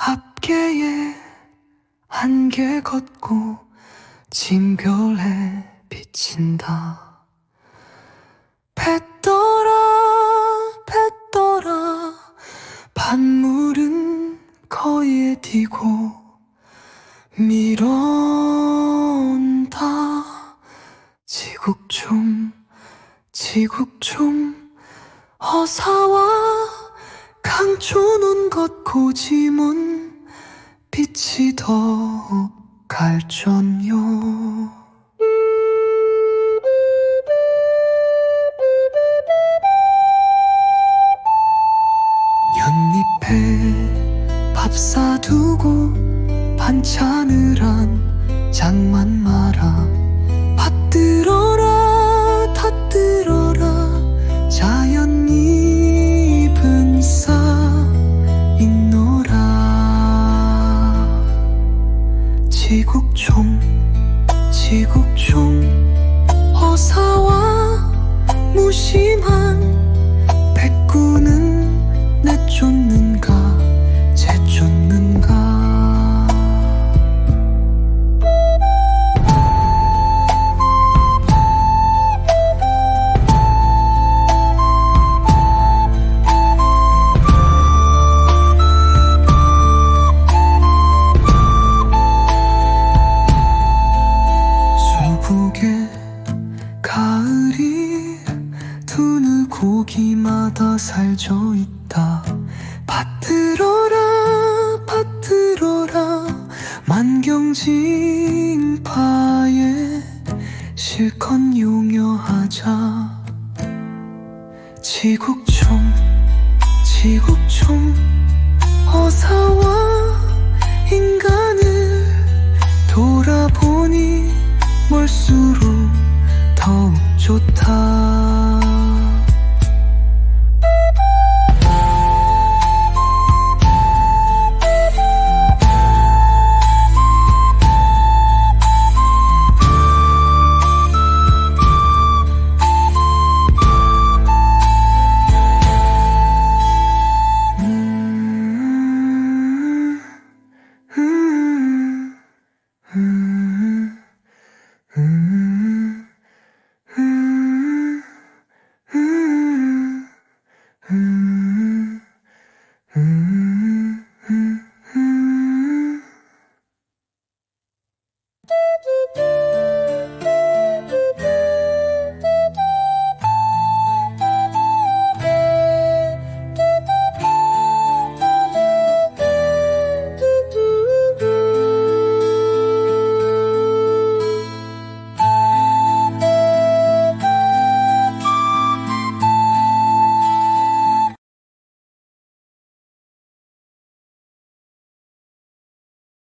합계에 한계 걷고 진별에 비친다. 뱃더라 뱃더라. 반물은 거리에 디고 밀어온다. 지국 좀 지국 좀 어사와 강촌은 걷고 지문 빛이 더욱 갈전요. 연잎에 밥 사두고 반찬을 한 장만 말아 지국종 지국종 어사와 무심한 백구는 가을이 두느 고기마다 살져 있다. 받들어라 받들어라 만경진파에 실컷 용여하자. 지국종 지국종 어사와 좋